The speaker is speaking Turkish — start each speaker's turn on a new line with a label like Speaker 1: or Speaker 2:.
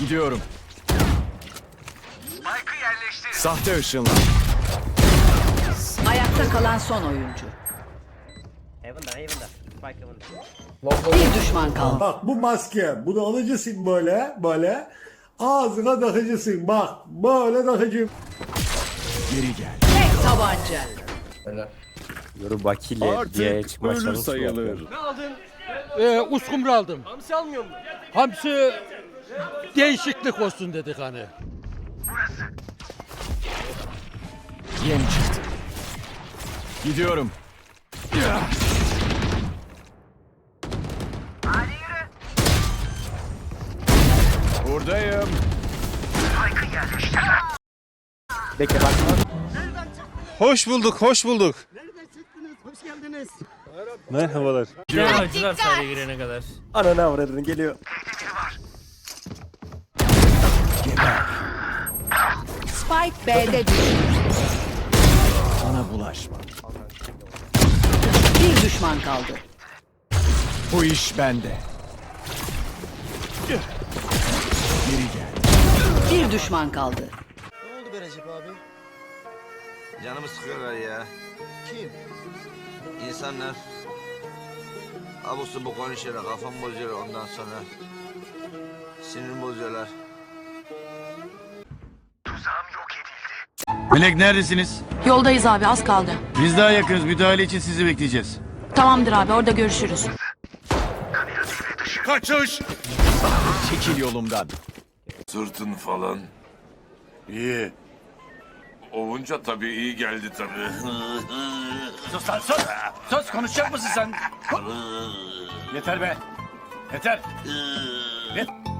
Speaker 1: Gidiyorum. Sahte ışınlar.
Speaker 2: Ayakta kalan son oyuncu.
Speaker 3: Heaven'da, Heaven'da. Spike Heaven'da.
Speaker 2: Bir düşman kaldı.
Speaker 4: Bak bu maske. Bunu alıcısın böyle. Böyle. Ağzına takıcısın. Bak. Böyle takıcı.
Speaker 1: Geri gel.
Speaker 2: Tek tabanca.
Speaker 5: Yoru Bakile diye
Speaker 1: Artık
Speaker 5: çıkma
Speaker 1: ölü sayılır.
Speaker 5: yapıyor.
Speaker 6: Ee, uskumru aldım.
Speaker 3: Hamsi almıyor mu?
Speaker 6: Hamsi değişiklik olsun dedik hani.
Speaker 1: Yem çıktı. Gidiyorum. Buradayım.
Speaker 5: Bekle bak.
Speaker 7: Hoş bulduk, hoş bulduk.
Speaker 3: Acılar sayıya girene kadar.
Speaker 5: Ananı avradını geliyor.
Speaker 2: Spike B'de düştü.
Speaker 1: Bana bulaşma.
Speaker 2: Bir düşman kaldı.
Speaker 1: Bu iş bende. Geri gel.
Speaker 2: Bir düşman kaldı.
Speaker 8: Canımı sıkıyorlar ya. Kim? İnsanlar. Abusu bu konuşuyorlar, kafam bozuyorlar ondan sonra. Sinirim bozuyorlar.
Speaker 9: Melek neredesiniz?
Speaker 10: Yoldayız abi az kaldı.
Speaker 9: Biz daha yakınız. Müdahale için sizi bekleyeceğiz.
Speaker 10: Tamamdır abi orada görüşürüz.
Speaker 7: Kaçış!
Speaker 1: Çekil yolumdan.
Speaker 7: Sırtın falan. İyi. Ovunca tabii iyi geldi tabii.
Speaker 9: Sus lan sus! Sus konuşacak mısın sen? Yeter be! Yeter! Yet